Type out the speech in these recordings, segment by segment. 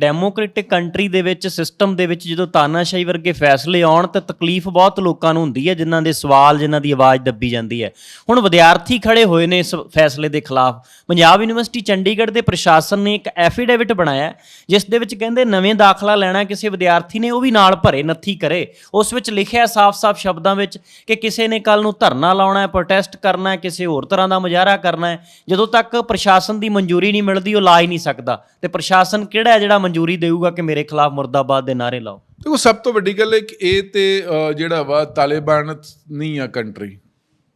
Democratic country ਦੇ ਵਿੱਚ system ਦੇ ਵਿੱਚ ਜਦੋਂ ਤਾਨਾਸ਼ਾਹੀ ਵਰਗੇ ਫੈਸਲੇ ਆਉਣ ਤਾਂ ਤਕਲੀਫ ਬਹੁਤ ਲੋਕਾਂ ਨੂੰ ਹੁੰਦੀ ਹੈ, ਜਿਨ੍ਹਾਂ ਦੇ ਸਵਾਲ, ਜਿਨ੍ਹਾਂ ਦੀ ਆਵਾਜ਼ ਦੱਬੀ ਜਾਂਦੀ ਹੈ। ਹੁਣ ਵਿਦਿਆਰਥੀ ਖੜੇ ਹੋਏ ਨੇ ਇਸ ਫੈਸਲੇ ਦੇ ਖਿਲਾਫ। ਪੰਜਾਬ ਯੂਨੀਵਰਸਿਟੀ ਚੰਡੀਗੜ੍ਹ ਦੇ ਪ੍ਰਸ਼ਾਸਨ ਨੇ ਇੱਕ ਐਫੀਡੇਵਿਟ ਬਣਾਇਆ ਜਿਸ ਦੇ ਵਿੱਚ ਕਹਿੰਦੇ, ਨਵੇਂ ਦਾਖਲਾ ਲੈਣਾ ਕਿਸੇ ਵਿਦਿਆਰਥੀ ਨੇ, ਉਹ ਵੀ ਨਾਲ ਭਰੇ, ਨੱਥੀ ਕਰੇ। ਉਸ ਵਿੱਚ ਲਿਖਿਆ ਸਾਫ਼-ਸਾਫ਼ ਸ਼ਬਦਾਂ ਵਿੱਚ ਕਿ ਕਿਸੇ ਨੇ ਕੱਲ ਨੂੰ ਧਰਨਾ ਲਾਉਣਾ ਹੈ ਪ੍ਰੋਟੈਸਟ ਕਰਨਾ ਹੈ, ਕਿਸੇ ਹੋਰ ਤਰ੍ਹਾਂ ਦਾ ਮੁਜ਼ਾਹਰਾ ਕਰਨਾ ਹੈ। ਜਦੋਂ ਤੱਕ ਪ੍ਰਸ਼ਾਸਨ ਦੀ ਮਨਜ਼ੂਰੀ ਨਹੀਂ ਮਿਲਦੀ, ਉਹ ਲਾ ਹੀ ਨਹੀਂ ਸਕਦਾ। ਤੇ ਪ੍ਰਸ਼ਾਸਨ ਕਿਹੜਾ ਹੈ ਜਿਹੜਾ ਮਨਜ਼ੂਰੀ ਦੇਊਗਾ ਕਿ ਮੇਰੇ ਖਿਲਾਫ ਮੁਰਦਾਬਾਦ ਦੇ ਨਾਰੇ ਲਾਓ। ਦੇਖੋ ਸਭ ਤੋਂ ਵੱਡੀ ਗੱਲ ਹੈ ਕਿ ਇਹ ਤੇ ਅ, ਜਿਹੜਾ ਵਾ ਤਾਲਿਬਾਨ ਨਹੀਂ ਆ ਕੰਟਰੀ।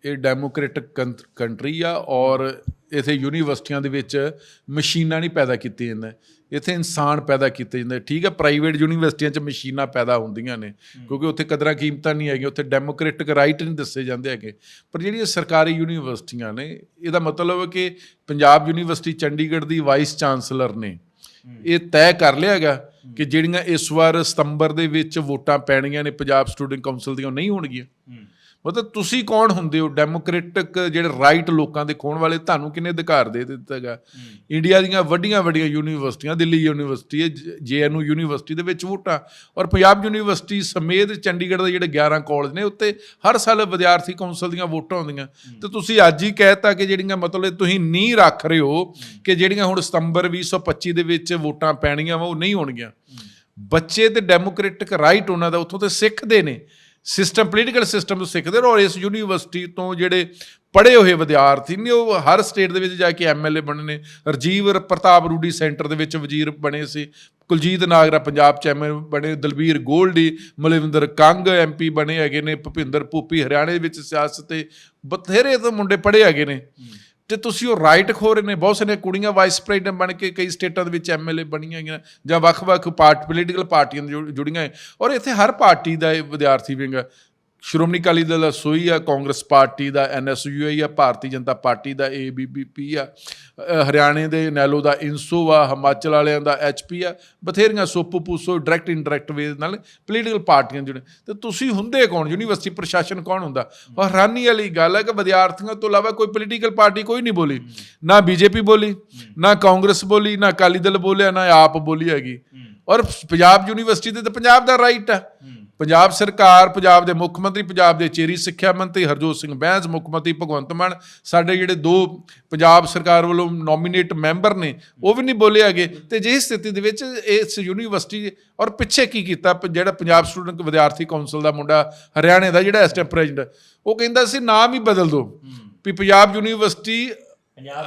ਇਹ ਡੈਮੋਕ੍ਰੈਟਿਕ ਕੰਟਰੀ ਆ ਔਰ ਇਥੇ ਯੂਨੀਵਰਸਿਟੀਆਂ ਦੇ ਵਿੱਚ ਮਸ਼ੀਨਾਂ ਨਹੀਂ ਪੈਦਾ ਕੀਤੀਆਂ ਜਾਂਦੀਆਂ। ਇੱਥੇ ਇਨਸਾਨ ਪੈਦਾ ਕੀਤੇ ਜਾਂਦੇ। ਠੀਕ ਹੈ ਪ੍ਰਾਈਵੇਟ ਯੂਨੀਵਰਸਿਟੀਆਂ 'ਚ ਮਸ਼ੀਨਾਂ ਪੈਦਾ ਹੁੰਦੀਆਂ ਨੇ ਕਿਉਂਕਿ ਉੱਥੇ ਕਦਰਾਂ ਕੀਮਤਾਂ ਨਹੀਂ ਹੈਗੀਆਂ। ਉੱਥੇ ਡੈਮੋਕ੍ਰੈਟਿਕ ਰਾਈਟ ਨਹੀਂ ਦੱਸੇ ਜਾਂਦੇ ਹੈਗੇ। ਪਰ ਜਿਹੜੀਆਂ ਸਰਕਾਰੀ ਯੂਨੀਵਰਸਿਟੀਆਂ ਨੇ ਇਹਦਾ ਮਤਲਬ ਹੈ ਕਿ ਪੰਜਾਬ ਯੂਨੀਵਰਸਿਟੀ ਚੰਡੀਗੜ੍ਹ ਦੀ ਵਾਈਸ ਚਾਂਸਲਰ ਨੇ। ਇਹ ਤੈਅ ਕਰ ਲਿਆ ਹੈਗਾ ਕਿ ਜਿਹੜੀਆਂ ਇਸ ਵਾਰ ਸਤੰਬਰ ਦੇ ਵਿੱਚ ਵੋਟਾਂ ਪੈਣੀਆਂ ਨੇ ਪੰਜਾਬ ਸਟੂਡੈਂਟ ਕਾਉਂਸਲ ਦੀਆਂ ਨਹੀਂ ਹੋਣਗੀਆਂ। ਮਤਲਬ ਤੁਸੀਂ ਕੌਣ ਹੁੰਦੇ ਹੋ? ਡੈਮੋਕ੍ਰੈਟਿਕ ਜਿਹੜੇ ਰਾਈਟ ਲੋਕਾਂ ਦੇ ਖੋਣ ਵਾਲੇ ਤੁਹਾਨੂੰ ਕਿਹਨੇ ਅਧਿਕਾਰ ਦੇ ਦਿੱਤਾ ਹੈਗਾ ਇੰਡੀਆ ਦੀਆਂ ਵੱਡੀਆਂ ਵੱਡੀਆਂ ਯੂਨੀਵਰਸਿਟੀਆਂ ਦਿੱਲੀ ਯੂਨੀਵਰਸਿਟੀ ਹੈ ਜੇਐਨਯੂ ਯੂਨੀਵਰਸਿਟੀ ਦੇ ਵਿੱਚ ਵੋਟਾਂ ਔਰ ਪੰਜਾਬ ਯੂਨੀਵਰਸਿਟੀ ਸਮੇਤ ਚੰਡੀਗੜ੍ਹ ਦੇ ਜਿਹੜੇ 11 ਕਾਲਜ ਨੇ ਉੱਤੇ ਹਰ ਸਾਲ ਵਿਦਿਆਰਥੀ ਕੌਂਸਲ ਦੀਆਂ ਵੋਟਾਂ ਹੁੰਦੀਆਂ ਤੇ ਤੁਸੀਂ ਅੱਜ ਹੀ ਕਹਿਤਾ ਕਿ ਜਿਹੜੀਆਂ ਮਤਲਬ ਤੁਸੀਂ ਨਹੀਂ ਰੱਖ ਰਹੇ ਹੋ ਕਿ ਜਿਹੜੀਆਂ ਹੁਣ ਸਤੰਬਰ 2025 ਦੇ ਵਿੱਚ ਵੋਟਾਂ ਪੈਣੀਆਂ ਵਾ ਉਹ ਨਹੀਂ ਹੋਣਗੀਆਂ। ਬੱਚੇ ਤੇ ਡੈਮੋਕ੍ਰੈਟਿਕ ਰਾਈਟ ਉਹਨਾਂ ਦਾ ਉੱਥੋਂ ਤੇ ਸਿੱਖਦੇ ਨੇ। ਸਿਸਟਮ ਪੋਲੀਟੀਕਲ ਸਿਸਟਮ ਤੋਂ ਸਿੱਖਦੇ ਨੇ ਔਰ ਇਸ ਯੂਨੀਵਰਸਿਟੀ ਤੋਂ ਜਿਹੜੇ ਪੜ੍ਹੇ ਹੋਏ ਵਿਦਿਆਰਥੀ ਨੇ, ਉਹ ਹਰ ਸਟੇਟ ਦੇ ਵਿੱਚ ਜਾ ਕੇ ਐਮਐਲਏ ਬਣੇ ਨੇ ਰਜੀਵ ਪ੍ਰਤਾਪ ਰੂਡੀ ਸੈਂਟਰ ਦੇ ਵਿੱਚ ਵਜ਼ੀਰ ਬਣੇ ਸੀ, ਕੁਲਜੀਤ ਨਾਗਰਾ ਪੰਜਾਬ ਚ ਐਮਐਲਏ ਬਣੇ, ਦਲਬੀਰ ਗੋਲਡੀ, ਮਲਵਿੰਦਰ ਕੰਗ ਐਮਪੀ ਬਣੇ ਹੈਗੇ ਨੇ, ਭੁਪਿੰਦਰ ਭੂਪੀ ਹਰਿਆਣੇ ਵਿੱਚ ਸਿਆਸਤ ਤੇ ਬਥੇਰੇ ਤੋਂ ਮੁੰਡੇ ਪੜ੍ਹੇ ਹੈਗੇ ਨੇ। ਤੇ ਤੁਸੀਂ ਉਹ ਰਾਈਟ ਖੋ ਰਹੇ ਨੇ, ਬਹੁਤ ਸਾਰੀਆਂ ਕੁੜੀਆਂ ਵਾਈਸ ਪ੍ਰੈਜ਼ੀਡੈਂਟ ਬਣ ਕੇ ਕਈ ਸਟੇਟਾਂ ਦੇ ਵਿੱਚ ਐਮਐਲਏ ਬਣੀਆਂ ਹੈਗੀਆਂ ਜਾਂ ਵੱਖ-ਵੱਖ ਪਾਰਟ ਪੋਲੀਟੀਕਲ ਪਾਰਟੀਆਂ ਨਾਲ ਜੁੜ- ਜੁੜੀਆਂ ਹੈ ਔਰ ਇੱਥੇ ਹਰ ਪਾਰਟੀ ਦਾ ਇਹ ਵਿਦਿਆਰਥੀ ਵਿੰਗ ਸ਼੍ਰੋਮਣੀ ਅਕਾਲੀ ਦਲ ਦਾ ਸੋਈ ਆ ਕਾਂਗਰਸ ਪਾਰਟੀ ਦਾ ਐਨਐਸਯੂਆਈ ਆ ਭਾਰਤੀ ਜਨਤਾ ਪਾਰਟੀ ਦਾ ਏਬੀਪੀ ਆ ਅ, ਹਰਿਆਣੇ ਦੇ ਨੈਲੋ ਦਾ ਇਨਸੋ ਆ ਹਿਮਾਚਲ ਵਾਲਿਆਂ ਦਾ ਐਚਪੀ ਆ ਬਥੇਰੀਆਂ ਸੋਪੂ ਪੂਸੋ ਡਾਇਰੈਕਟ ਇਨਡਾਇਰੈਕਟ ਵੇ ਨਾਲ ਪੋਲੀਟੀਕਲ ਪਾਰਟੀਆਂ ਜੁੜੇ। ਤੇ ਤੁਸੀਂ ਹੁੰਦੇ ਕੌਣ? ਯੂਨੀਵਰਸਿਟੀ ਪ੍ਰਸ਼ਾਸਨ ਕੌਣ ਹੁੰਦਾ? ਔਰ ਹੈਰਾਨੀ ਵਾਲੀ ਗੱਲ ਹੈ ਕਿ ਵਿਦਿਆਰਥੀਆਂ ਤੋਂ ਇਲਾਵਾ ਕੋਈ ਪੋਲੀਟੀਕਲ ਪਾਰਟੀ ਕੋਈ ਨਹੀਂ ਬੋਲੀ। ਨਾ ਬੀਜੇਪੀ ਬੋਲੀ ਨਾ ਕਾਂਗਰਸ ਬੋਲੀ ਨਾ ਅਕਾਲੀ ਦਲ ਬੋਲਿਆ ਨਾ ਆਪ ਬੋਲੀ ਹੈਗੀ। ਔਰ ਪੰਜਾਬ ਯੂਨੀਵਰਸਿਟੀ ਤੇ ਤਾਂ ਪੰਜਾਬ ਦਾ ਰਾਈਟ ਆ। ਪੰਜਾਬ ਸਰਕਾਰ ਪੰਜਾਬ ਦੇ ਮੁੱਖ ਮੰਤਰੀ ਪੰਜਾਬ ਦੇ ਚੇਰੀ ਸਿੱਖਿਆ ਮੰਤਰੀ ਹਰਜੋਤ ਸਿੰਘ ਬੈਂਸ ਮੁੱਖ ਮੰਤਰੀ ਭਗਵੰਤ ਮਾਨ ਸਾਡੇ ਜਿਹੜੇ ਦੋ ਪੰਜਾਬ ਸਰਕਾਰ ਵੱਲੋਂ ਨੋਮੀਨੇਟ ਮੈਂਬਰ ਨੇ ਉਹ ਵੀ ਨਹੀਂ ਬੋਲੇ ਹੈਗੇ। ਤੇ ਜੇ ਇਸ ਸਥਿਤੀ ਦੇ ਵਿੱਚ ਇਸ ਯੂਨੀਵਰਸਿਟੀ ਔਰ ਪਿੱਛੇ ਕੀ ਕੀਤਾ ਜਿਹੜਾ ਪੰਜਾਬ ਸਟੂਡੈਂਟ ਵਿਦਿਆਰਥੀ ਕੌਂਸਲ ਦਾ ਮੁੰਡਾ ਹਰਿਆਣੇ ਦਾ ਜਿਹੜਾ ਇਸ ਟਾਈਮ ਪ੍ਰੈਜ਼ੀਡੈਂਟ ਉਹ ਕਹਿੰਦਾ ਸੀ ਨਾਮ ਹੀ ਬਦਲ ਦਿਓ ਵੀ ਪੰਜਾਬ ਯੂਨੀਵਰਸਿਟੀ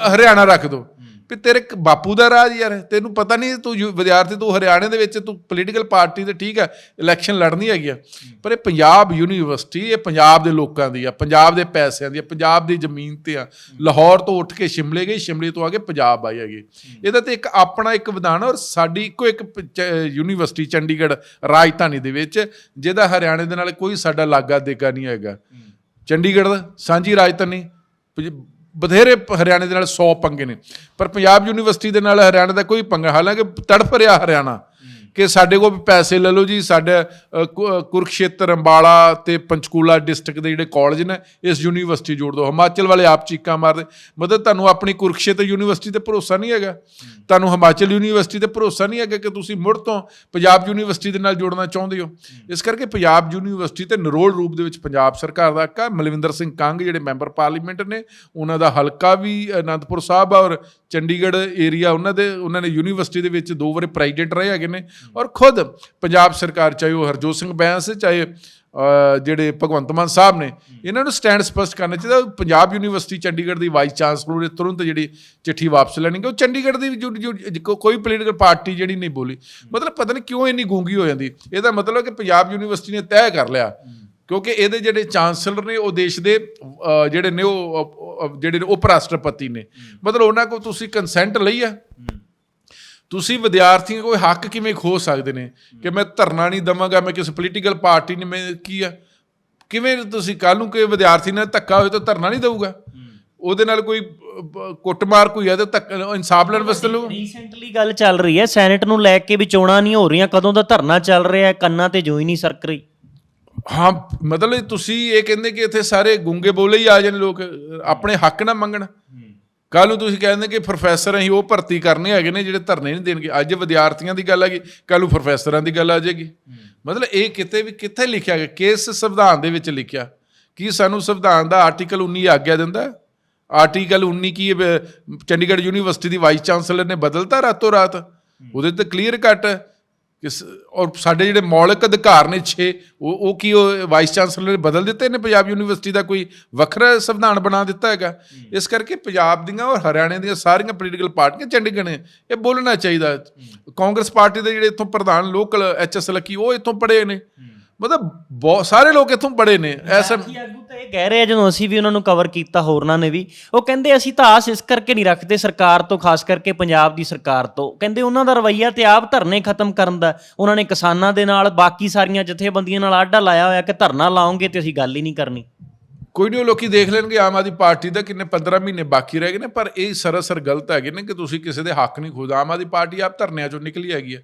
ਹਰਿਆਣਾ ਰੱਖ ਦਿਓ ਵੀ ਤੇਰੇ ਇੱਕ ਬਾਪੂ ਦਾ ਰਾਜ ਯਾਰ, ਤੈਨੂੰ ਪਤਾ ਨਹੀਂ ਤੂੰ ਯੂ- ਵਿਦਿਆਰਥੀ, ਤੂੰ ਹਰਿਆਣੇ ਦੇ ਵਿੱਚ, ਤੂੰ ਪੋਲੀਟੀਕਲ ਪਾਰਟੀ ਤੇ ਠੀਕ ਹੈ ਇਲੈਕਸ਼ਨ ਲੜਨੀ ਹੈਗੀ ਆ। ਪਰ ਇਹ ਪੰਜਾਬ ਯੂਨੀਵਰਸਿਟੀ, ਇਹ ਪੰਜਾਬ ਦੇ ਲੋਕਾਂ ਦੀ ਆ, ਪੰਜਾਬ ਦੇ ਪੈਸਿਆਂ ਦੀ ਆ, ਪੰਜਾਬ ਦੀ ਜ਼ਮੀਨ ਤੇ ਆ। ਲਾਹੌਰ ਤੋਂ ਉੱਠ ਕੇ ਸ਼ਿਮਲੇ ਗਈ ਸ਼ਿਮਲੇ ਤੋਂ ਆ ਕੇ ਪੰਜਾਬ ਆਈ ਹੈਗੀ। ਇਹਦਾ ਤੇ ਇੱਕ ਆਪਣਾ ਇੱਕ ਵਿਧਾਨ ਔਰ ਸਾਡੀ ਇੱਕੋ ਇੱਕ ਪ- ਚ- ਯੂਨੀਵਰਸਿਟੀ, ਚੰਡੀਗੜ੍ਹ ਰਾਜਧਾਨੀ ਦੇ ਵਿੱਚ, ਜਿਹਦਾ ਹਰਿਆਣੇ ਦੇ ਨਾਲ ਕੋਈ ਸਾਡਾ ਲਾਗਾ ਦੇਗਾ ਨਹੀਂ ਹੈਗਾ। ਚੰਡੀਗੜ੍ਹ ਦਾ ਸਾਂਝੀ ਰਾਜਧਾਨੀ, ਪੰਜ- ਬਥੇਰੇ ਹਰਿਆਣੇ ਦੇ ਨਾਲ 100 ਪੰਗੇ ਨੇ। ਪਰ ਪੰਜਾਬ ਯੂਨੀਵਰਸਿਟੀ ਦੇ ਨਾਲ ਹਰਿਆਣਾ ਦਾ ਕੋਈ ਪੰਗਾ, ਹਾਲਾਂਕਿ ਤੜਫ ਰਿਹਾ ਹਰਿਆਣਾ। ਕਿ ਸਾਡੇ ਕੋਲ ਪੈਸੇ ਲੈ ਲਓ ਜੀ ਸਾਡੇ ਅ, ਕੁ- ਅ, ਅੰਬਾਲਾ ਤੇ ਪੰਚਕੂਲਾ ਡਿਸਟ੍ਰਿਕਟ ਦੇ ਜਿਹੜੇ ਕਾਲਜ ਨੇ ਇਸ ਯੂਨੀਵਰਸਿਟੀ ਜੋੜ ਦਿਓ। ਹਿਮਾਚਲ ਵਾਲੇ ਆਪ ਚੀਕਾਂ ਮਾਰਦੇ। ਮਤਲਬ ਤੁਹਾਨੂੰ ਆਪਣੀ ਕੁਰਕਸ਼ੇਤਰ ਯੂਨੀਵਰਸਿਟੀ ਤੇ ਭਰੋਸਾ ਨਹੀਂ ਹੈਗਾ। ਤੁਹਾਨੂੰ ਹਿਮਾਚਲ ਯੂਨੀਵਰਸਿਟੀ ਤੇ ਭਰੋਸਾ ਨਹੀਂ ਹੈਗਾ ਕਿ ਤੁਸੀਂ ਮੁੜ ਤੋਂ ਪੰਜਾਬ ਯੂਨੀਵਰਸਿਟੀ ਦੇ ਨਾਲ ਜੋੜਨਾ ਚਾਹੁੰਦੇ ਹੋ। ਇਸ ਕਰਕੇ ਪੰਜਾਬ ਯੂਨੀਵਰਸਿਟੀ ਤੇ ਨਰੋਲ ਰੂਪ ਦੇ ਵਿੱਚ ਪੰਜਾਬ ਸਰਕਾਰ ਦਾ ਹੱਕ ਮਲਵਿੰਦਰ ਸਿੰਘ ਕੰਗ ਜਿਹੜੇ ਮੈਂਬਰ ਪਾਰਲੀਮੈਂਟ ਨੇ ਉਹਨਾਂ ਦਾ ਹਲਕਾ ਵੀ ਅਨੰਦਪੁਰ ਸਾਹਿਬ ਆ ਔਰ ਚੰਡੀਗੜ੍ਹ ਏਰੀਆ ਉਹਨਾਂ ਦੇ ਉਹਨਾਂ ਨੇ ਯੂਨੀਵਰਸਿਟੀ ਦੇ ਵਿੱਚ ਦੋ ਵਾਰ ਪ੍ਰੈਜ਼ੀਡੈਂਟ ਰਹੇ ਹੈਗੇ ਨੇ। ਔਰ ਖੁਦ ਪੰਜਾਬ ਸਰਕਾਰ, ਚਾਹੇ ਉਹ ਹਰਜੋਤ ਸਿੰਘ ਬੈਂਸ, ਚਾਹੇ ਜਿਹੜੇ ਭਗਵੰਤ ਮਾਨ ਸਾਹਿਬ ਨੇ, ਇਹਨਾਂ ਨੂੰ ਸਟੈਂਡ ਸਪਸ਼ਟ ਕਰਨਾ ਚਾਹੀਦਾ। ਪੰਜਾਬ ਯੂਨੀਵਰਸਿਟੀ ਚੰਡੀਗੜ੍ਹ ਦੀ ਵਾਈਸ ਚਾਂਸਲਰ ਨੇ ਤੁਰੰਤ ਜਿਹੜੀ ਚਿੱਠੀ ਵਾਪਸ ਲੈਣੀ ਕਿ ਉਹ ਚੰਡੀਗੜ੍ਹ ਦੀ ਜੋ- ਜੋ- ਕੋਈ ਪੋਲੀਟੀਕਲ ਪਾਰਟੀ ਜਿਹੜੀ ਨਹੀਂ ਬੋਲੀ। ਮਤਲਬ ਪਤਾ ਨਹੀਂ ਕਿਉਂ ਇੰਨੀ ਗੂੰਗੀ ਹੋ ਜਾਂਦੀ। ਇਹਦਾ ਮਤਲਬ ਕਿ ਪੰਜਾਬ ਯੂਨੀਵਰਸਿਟੀ ਨੇ ਤੈਅ ਕਰ ਲਿਆ। ਕਿਉਂਕਿ ਇਹਦੇ ਜਿਹੜੇ ਚਾਂਸਲਰ ਨੇ, ਉਹ ਦੇਸ਼ ਦੇ ਜਿਹੜੇ ਨੇ ਉਹ ਜਿਹੜੇ ਉਪ ਰਾਸ਼ਟਰਪਤੀ ਨੇ। ਮਤਲਬ ਉਹਨਾਂ ਕੋਲ ਤੁਸੀਂ ਕੰਸੈਂਟ ਲਈ ਆ ਤੁਸੀਂ ਵਿਦਿਆਰਥੀਆਂ ਕੋਈ ਹੱਕ ਕਿਵੇਂ ਖੋ ਸਕਦੇ ਨੇ? ਕਿ ਮੈਂ ਧਰਨਾ ਨਹੀਂ ਦਵਾਂਗਾ ਮੈਂ ਕਿਸੇ ਪੋਲੀਟੀਕਲ ਪਾਰਟੀ ਨੇ ਮੈਂ ਕੀ ਆ? ਕਿਵੇਂ ਤੁਸੀਂ ਕੱਲ ਨੂੰ ਕੋਈ ਵਿਦਿਆਰਥੀ ਨਾਲ ਧੱਕਾ ਹੋਏ ਤਾਂ ਧਰਨਾ ਨਹੀਂ ਦਊਗਾ? ਉਹਦੇ ਨਾਲ ਕੋਈ ਕੁੱਟਮਾਰ ਕੋਈ ਹੈ ਤਾਂ ਇਨਸਾਫ ਲੈਣ ਵਾਸਤੇ ਲਓ ਰੀਸੈਂਟਲੀ ਗੱਲ ਚੱਲ ਰਹੀ ਹੈ ਸੈਨੇਟ ਨੂੰ ਲੈ ਕੇ ਵੀ ਚੋਣਾਂ ਨਹੀਂ ਹੋ ਰਹੀਆਂ ਕਦੋਂ ਦਾ ਧਰਨਾ ਚੱਲ ਰਿਹਾ ਹੈ ਕੰਨਾਂ ਤੇ ਜੋਈ ਨਹੀਂ ਸਰਕ ਰਹੀ। ਹਾਂ ਮਤਲਬ ਤੁਸੀਂ ਇਹ ਕਹਿੰਦੇ ਕਿ ਇੱਥੇ ਸਾਰੇ ਗੁੰਗੇ ਬੋਲੇ ਹੀ ਆ ਜਾਣ ਲੋਕ ਆਪਣੇ ਹੱਕ ਨਾ ਮੰਗਣ। ਕੱਲ ਨੂੰ ਤੁਸੀਂ ਕਹਿੰਦੇ ਕਿ ਪ੍ਰੋਫੈਸਰ ਅਸੀਂ ਉਹ ਭਰਤੀ ਕਰਨੇ ਹੈਗੇ ਨੇ ਜਿਹੜੇ ਧਰਨੇ ਨਹੀਂ ਦੇਣਗੇ। ਅੱਜ ਵਿਦਿਆਰਥੀਆਂ ਦੀ ਗੱਲ ਆ ਗਈ ਕੱਲ ਨੂੰ ਪ੍ਰੋਫੈਸਰਾਂ ਦੀ ਗੱਲ ਆ ਜਾਏਗੀ। ਮਤਲਬ ਇਹ ਕਿਤੇ ਵੀ ਕਿੱਥੇ ਲਿਖਿਆ ਗਿਆ? ਕਿਸ ਸੰਵਿਧਾਨ ਦੇ ਵਿੱਚ ਲਿਖਿਆ? ਕੀ ਸਾਨੂੰ ਸੰਵਿਧਾਨ ਦਾ ਆਰਟੀਕਲ 19 ਆਗਿਆ ਦਿੰਦਾ ਆਰਟੀਕਲ 19 ਕੀ ਚੰਡੀਗੜ੍ਹ ਯੂਨੀਵਰਸਿਟੀ ਦੀ ਵਾਈਸ ਚਾਂਸਲਰ ਨੇ ਬਦਲਤਾ ਰਾਤੋਂ ਰਾਤ? ਉਹਦੇ ਤੇ ਕਲੀਅਰ ਕੱਟ ਕਿਸ ਔਰ ਸਾਡੇ ਜਿਹੜੇ ਮੌਲਿਕ ਅਧਿਕਾਰ ਨੇ 6 ਉਹ ਉਹ ਕੀ ਉਹ ਵਾਈਸ ਚਾਂਸਲਰ ਨੇ ਬਦਲ ਦਿੱਤੇ ਨੇ? ਪੰਜਾਬ ਯੂਨੀਵਰਸਿਟੀ ਦਾ ਕੋਈ ਵੱਖਰਾ ਸੰਵਿਧਾਨ ਬਣਾ ਦਿੱਤਾ ਹੈਗਾ। ਇਸ ਕਰਕੇ ਪੰਜਾਬ ਦੀਆਂ ਔਰ ਹਰਿਆਣੇ ਦੀਆਂ ਸਾਰੀਆਂ ਪੋਲੀਟੀਕਲ ਪਾਰਟੀਆਂ ਚੰਡੀਗੜ੍ਹ ਨੇ। ਇਹ ਬੋਲਣਾ ਚਾਹੀਦਾ। ਕਾਂਗਰਸ ਪਾਰਟੀ ਦੇ ਜਿਹੜੇ ਇੱਥੋਂ ਪ੍ਰਧਾਨ ਲੋਕਲ ਐਚਐਸ ਲੱਕੀ ਉਹ ਇੱਥੋਂ ਪੜੇ ਨੇ। ਮਤਲਬ ਬਹੁਤ ਸਾਰੇ ਲੋਕ ਇੱਥੋਂ ਪੜੇ ਨੇ ਐਸਾ ਆਗੂ ਤਾਂ ਇਹ ਕਹਿ ਰਹੇ ਆ ਜਦੋਂ ਅਸੀਂ ਵੀ ਉਹਨਾਂ ਨੂੰ ਕਵਰ ਕੀਤਾ ਹੋਰਨਾਂ ਨੇ ਵੀ ਉਹ ਕਹਿੰਦੇ ਅਸੀਂ ਤਾਂ ਆਸ ਇਸ ਕਰਕੇ ਨਹੀਂ ਰੱਖਦੇ ਸਰਕਾਰ ਤੋਂ ਖਾਸ ਕਰਕੇ ਪੰਜਾਬ ਦੀ ਸਰਕਾਰ ਤੋਂ। ਕਹਿੰਦੇ ਉਹਨਾਂ ਦਾ ਰਵੱਈਆ ਤੇ ਆਪ ਧਰਨੇ ਖਤਮ ਕਰਨ ਦਾ ਉਹਨਾਂ ਨੇ ਕਿਸਾਨਾਂ ਦੇ ਨਾਲ ਬਾਕੀ ਸਾਰੀਆਂ ਜਥੇਬੰਦੀਆਂ ਨਾਲ ਆਡਾ ਲਾਇਆ ਹੋਇਆ ਕਿ ਧਰਨਾ ਲਾਉਂਗੇ ਤੇ ਅਸੀਂ ਗੱਲ ਹੀ ਨਹੀਂ ਕਰਨੀ। ਕੋਈ ਨਹੀਂ ਲੋਕੀ ਦੇਖ ਲੈਣਗੇ ਆਮ ਆਦਮੀ ਪਾਰਟੀ ਦਾ ਕਿੰਨੇ 15 ਮਹੀਨੇ ਬਾਕੀ ਰਹਿ ਗਏ ਨੇ ਪਰ ਇਹ ਸਰਾਸਰ ਗਲਤ ਹੈਗੇ ਨੇ ਕਿ ਤੁਸੀਂ ਕਿਸੇ ਦੇ ਹੱਕ ਨਹੀਂ ਖੁਦ ਆਮ ਆਦਮੀ ਪਾਰਟੀ ਆਪ ਧਰਨਿਆਂ ਚੋਂ ਨਿਕਲੀ ਹੈਗੀ ਹੈ।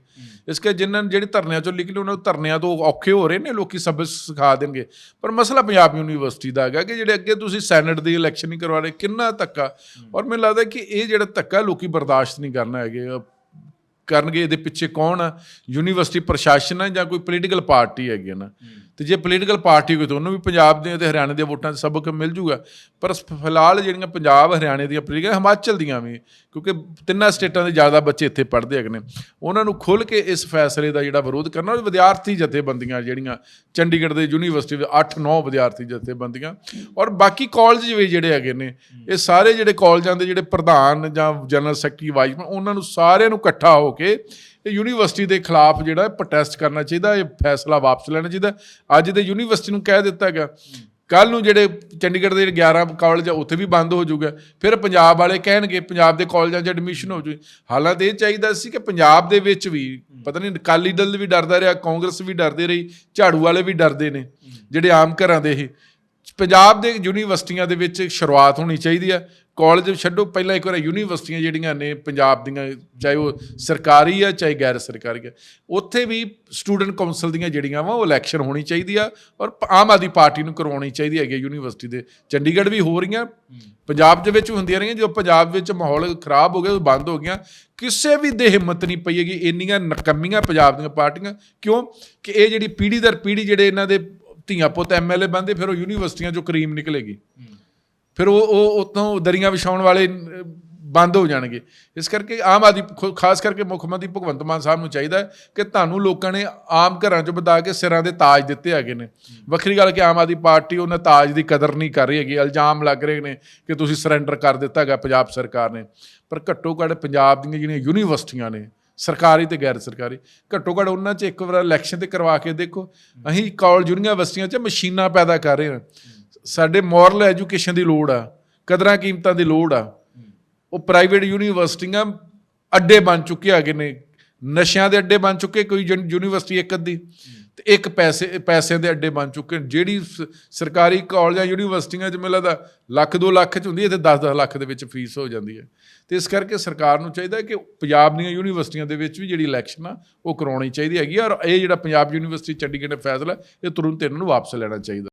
ਇਸ ਕਰਕੇ ਜਿਨ੍ਹਾਂ ਜਿਹੜੇ ਧਰਨਿਆਂ ਚੋਂ ਨਿਕਲੇ ਉਹਨਾਂ ਨੂੰ ਧਰਨਿਆਂ ਤੋਂ ਔਖੇ ਹੋ ਰਹੇ ਨੇ ਲੋਕੀ ਸਬਕ ਸਿਖਾ ਦੇਣਗੇ। ਪਰ ਮਸਲਾ ਪੰਜਾਬ ਯੂਨੀਵਰਸਿਟੀ ਦਾ ਹੈਗਾ ਕਿ ਜਿਹੜੇ ਅੱਗੇ ਤੁਸੀਂ ਸੈਨੇਟ ਦੀ ਇਲੈਕਸ਼ਨ ਨਹੀਂ ਕਰਵਾ ਰਹੇ ਕਿੰਨਾ ਧੱਕਾ। ਔਰ ਮੈਨੂੰ ਲੱਗਦਾ ਕਿ ਇਹ ਜਿਹੜਾ ਧੱਕਾ ਲੋਕੀ ਬਰਦਾਸ਼ਤ ਨਹੀਂ ਕਰਨਾ ਹੈਗੇ। ਕਰਨਗੇ ਇਹਦੇ ਪਿੱਛੇ ਕੌਣ ਆ? ਯੂਨੀਵਰਸਿਟੀ ਪ੍ਰਸ਼ਾਸਨ ਹੈ ਜਾਂ ਕੋਈ ਪੋਲੀਟੀਕਲ ਪਾਰਟੀ ਹੈਗੀ ਨਾ। ਤੇ ਜੇ ਪੋਲੀਟੀਕਲ ਪਾਰਟੀ ਕੋਈ ਤਾਂ ਉਹਨੂੰ ਵੀ ਪੰਜਾਬ ਦੇ ਤੇ ਹਰਿਆਣੇ ਦੇ ਵੋਟਾਂ 'ਚ ਸਬਕ ਮਿਲ ਜੂਗਾ। ਪਰ ਫਿਲਹਾਲ ਜਿਹੜੀਆਂ ਪੰਜਾਬ, ਹਰਿਆਣੇ ਦੀਆਂ ਪੋਲੀਟੀਕਲ ਹਿਮਾਚਲ ਦੀਆਂ ਵੀ, ਕਿਉਂਕਿ ਤਿੰਨਾਂ ਸਟੇਟਾਂ ਦੇ ਜ਼ਿਆਦਾ ਬੱਚੇ ਇੱਥੇ ਪੜ੍ਹਦੇ ਹੈਗੇ ਨੇ। ਉਹਨਾਂ ਨੂੰ ਖੁੱਲ ਕੇ ਇਸ ਫੈਸਲੇ ਦਾ ਜਿਹੜਾ ਵਿਰੋਧ ਕਰਨਾ ਔਰ ਵਿਦਿਆਰਥੀ ਜਥੇਬੰਦੀਆਂ ਜਿਹੜੀਆਂ, ਚੰਡੀਗੜ੍ਹ ਦੇ ਯੂਨੀਵਰਸਿਟੀ ਦੇ 8-9 ਵਿਦਿਆਰਥੀ ਜਥੇਬੰਦੀਆਂ ਔਰ ਬਾਕੀ ਕਾਲਜ ਵੀ ਜਿਹੜੇ ਹੈਗੇ ਨੇ, ਇਹ ਸਾਰੇ ਜਿਹੜੇ ਕਾਲਜਾਂ ਦੇ ਜਿਹੜੇ ਪ੍ਰਧਾਨ ਜਾਂ ਜਨਰਲ ਸੈਕਟਰੀ ਵਾਈਸ ਉਹਨਾਂ ਨੂੰ ਸਾਰਿਆਂ ਨੂੰ ਇਕੱਠਾ ਹੋ ਕੇ ਇਹ ਯੂਨੀਵਰਸਿਟੀ ਦੇ ਖਿਲਾਫ ਜਿਹੜਾ ਪ੍ਰੋਟੈਸਟ ਕਰਨਾ ਚਾਹੀਦਾ, ਇਹ ਫੈਸਲਾ ਵਾਪਸ ਲੈਣਾ ਚਾਹੀਦਾ। ਅੱਜ ਦੇ ਯੂਨੀਵਰਸਿਟੀ ਨੂੰ ਕਹਿ ਦਿੱਤਾ ਗਿਆ ਕੱਲ ਨੂੰ ਜਿਹੜੇ ਚੰਡੀਗੜ੍ਹ ਦੇ 11 ਕਾਲਜ ਆ, ਉੱਥੇ ਵੀ ਬੰਦ ਹੋ ਜਾਊਗਾ। ਫਿਰ ਪੰਜਾਬ ਵਾਲੇ ਕਹਿਣਗੇ, ਪੰਜਾਬ ਦੇ ਕਾਲਜਾਂ 'ਚ ਐਡਮਿਸ਼ਨ ਹੋ ਜੂ ਹਾਲਾਂਕਿ ਇਹ ਚਾਹੀਦਾ ਸੀ ਕਿ ਪੰਜਾਬ ਦੇ ਵਿੱਚ ਵੀ, ਪਤਾ ਨਹੀਂ, ਅਕਾਲੀ ਦਲ ਵੀ ਡਰਦਾ ਰਿਹਾ, ਕਾਂਗਰਸ ਵੀ ਡਰਦੇ ਰਹੀ, ਝਾੜੂ ਵਾਲੇ ਵੀ ਡਰਦੇ ਨੇ, ਜਿਹੜੇ ਆਮ ਘਰਾਂ ਦੇ ਇਹ। ਪੰਜਾਬ ਦੇ ਯੂਨੀਵਰਸਿਟੀਆਂ ਦੇ ਵਿੱਚ ਸ਼ੁਰੂਆਤ ਹੋਣੀ ਚਾਹੀਦੀ ਆ ਕਾਲਜ ਛੱਡੋ, ਪਹਿਲਾਂ ਇੱਕ ਵਾਰ ਯੂਨੀਵਰਸਿਟੀਆਂ ਜਿਹੜੀਆਂ ਨੇ, ਪੰਜਾਬ ਦੀਆਂ, ਚਾਹੇ ਉਹ ਸਰਕਾਰੀ ਆ ਚਾਹੇ ਗੈਰ ਸਰਕਾਰੀ ਆ ਉੱਥੇ ਵੀ ਸਟੂਡੈਂਟ ਕਾਉਂਸਲ ਦੀਆਂ ਜਿਹੜੀਆਂ ਵਾ, ਉਹ ਇਲੈਕਸ਼ਨ ਹੋਣੀ ਚਾਹੀਦੀ ਆ ਔਰ ਆਮ ਆਦਮੀ ਪਾਰਟੀ ਨੂੰ ਕਰਵਾਉਣੀ ਚਾਹੀਦੀ ਹੈਗੀ ਆ ਯੂਨੀਵਰਸਿਟੀ ਦੇ। ਚੰਡੀਗੜ੍ਹ ਵੀ ਹੋ ਰਹੀਆਂ, ਪੰਜਾਬ ਦੇ ਵਿੱਚ ਹੁੰਦੀਆਂ ਰਹੀਆਂ ਜਦੋਂ ਪੰਜਾਬ ਵਿੱਚ ਮਾਹੌਲ ਖਰਾਬ ਹੋ ਗਿਆ, ਉਹ ਬੰਦ ਹੋ ਗਈਆਂ। ਕਿਸੇ ਵੀ ਦੇ ਹਿੰਮਤ ਨਹੀਂ ਪਈ ਹੈਗੀ, ਇੰਨੀਆਂ ਨਕਮੀਆਂ ਪੰਜਾਬ ਦੀਆਂ ਪਾਰਟੀਆਂ। ਕਿਉਂ? ਕਿ ਇਹ ਜਿਹੜੀ ਪੀੜ੍ਹੀ ਦਰ ਪੀੜ੍ਹੀ ਜਿਹੜੇ ਇਹਨਾਂ ਦੇ ਧੀਆਂ ਪੁੱਤ ਐਮਐਲਏ ਬੰਦੇ ਫਿਰ ਉਹ ਯੂਨੀਵਰਸਿਟੀਆਂ ਚੋਂ ਕਰੀਮ ਨਿਕਲੇਗੀ। ਫਿਰ ਉਹ ਉਹ, ਉਤੋਂ ਦਰੀਆਂ ਵਿਛਾਉਣ ਵਾਲੇ ਬੰਦ ਹੋ ਜਾਣਗੇ। ਇਸ ਕਰਕੇ ਆਮ ਆਦਮੀ ਖੁ- ਖਾਸ ਕਰਕੇ ਮੁੱਖ ਮੰਤਰੀ ਭਗਵੰਤ ਮਾਨ ਸਾਹਿਬ ਨੂੰ ਚਾਹੀਦਾ ਕਿ ਤੁਹਾਨੂੰ ਲੋਕਾਂ ਨੇ ਆਮ ਘਰਾਂ 'ਚ ਬਤਾ ਕੇ ਸਿਰਾਂ ਦੇ ਤਾਜ ਦਿੱਤੇ ਹੈਗੇ ਨੇ। ਵੱਖਰੀ ਗੱਲ ਕਿ ਆਮ ਆਦਮੀ ਪਾਰਟੀ ਉਹਨਾਂ ਤਾਜ ਦੀ ਕਦਰ ਨਹੀਂ ਕਰ ਰਹੀ ਹੈਗੀ, ਇਲਜ਼ਾਮ ਲੱਗ ਰਹੇ ਨੇ ਕਿ ਤੁਸੀਂ ਸਰੈਂਡਰ ਕਰ ਦਿੱਤਾ ਹੈਗਾ ਪੰਜਾਬ ਸਰਕਾਰ ਨੇ। ਪਰ ਘੱਟੋ ਘੱਟ ਪੰਜਾਬ ਦੀਆਂ ਜਿਹੜੀਆਂ ਯੂਨੀਵਰਸਿਟੀਆਂ ਨੇ ਸਰਕਾਰੀ ਤੇ ਗੈਰ ਸਰਕਾਰੀ। ਘੱਟੋ ਘੱਟ ਉਹਨਾਂ 'ਚ ਇੱਕ ਵਾਰ ਇਲੈਕਸ਼ਨ ਤੇ ਕਰਵਾ ਕੇ ਦੇਖੋ। ਅਸੀਂ ਕਾਲਜ ਯੂਨੀਵਰਸਿਟੀਆਂ 'ਚ ਮਸ਼ੀਨਾਂ ਪੈਦਾ ਕਰ ਰਹੇ ਹਾਂ। ਸਾਡੇ ਮੋਰਲ ਐਜੂਕੇਸ਼ਨ ਦੀ ਲੋੜ ਆ, ਕਦਰਾਂ ਕੀਮਤਾਂ ਦੀ ਲੋੜ ਆ। ਉਹ ਪ੍ਰਾਈਵੇਟ ਯੂਨੀਵਰਸਿਟੀਆਂ ਅੱਡੇ ਬਣ ਚੁੱਕੇ ਹੈਗੇ ਨੇ। ਨਸ਼ਿਆਂ ਦੇ ਅੱਡੇ ਬਣ ਚੁੱਕੇ, ਕੋਈ ਯੂਨੀ- ਯੂਨੀਵਰਸਿਟੀ ਇੱਕ ਅੱਧੀ। ਤੇ ਇੱਕ ਪੈਸੇ ਪੈਸਿਆਂ ਦੇ ਅੱਡੇ ਬਣ ਚੁੱਕੇ ਨੇ। ਜਿਹੜੀ ਸ- ਸਰਕਾਰੀ ਕਾਲਜਾਂ, ਯੂਨੀਵਰਸਿਟੀਆਂ 'ਚ ਮੈਨੂੰ ਲੱਗਦਾ ਲੱਖ 2 ਲੱਖ 'ਚ ਹੁੰਦੀ ਹੈ ਤੇ 10-10 ਲੱਖ ਦੇ ਵਿੱਚ ਫੀਸ ਹੋ ਜਾਂਦੀ ਹੈ। ਤੇ ਇਸ ਕਰਕੇ ਸਰਕਾਰ ਨੂੰ ਚਾਹੀਦਾ ਕਿ ਪੰਜਾਬ ਦੀਆਂ ਯੂਨੀਵਰਸਿਟੀਆਂ ਦੇ ਵਿੱਚ ਵੀ ਜਿਹੜੀ ਇਲੈਕਸ਼ਨ ਆ, ਉਹ ਕਰਾਉਣੀ ਚਾਹੀਦੀ ਹੈਗੀ ਔਰ ਇਹ ਜਿਹੜਾ ਪੰਜਾਬ ਯੂਨੀਵਰਸਿਟੀ ਚੰਡੀਗੜ੍ਹ ਨੇ ਫੈਸਲਾ, ਇਹ ਤੁਰੰਤ ਇਹਨਾਂ ਨੂੰ ਵਾਪਸ ਲੈਣਾ ਚਾਹੀਦਾ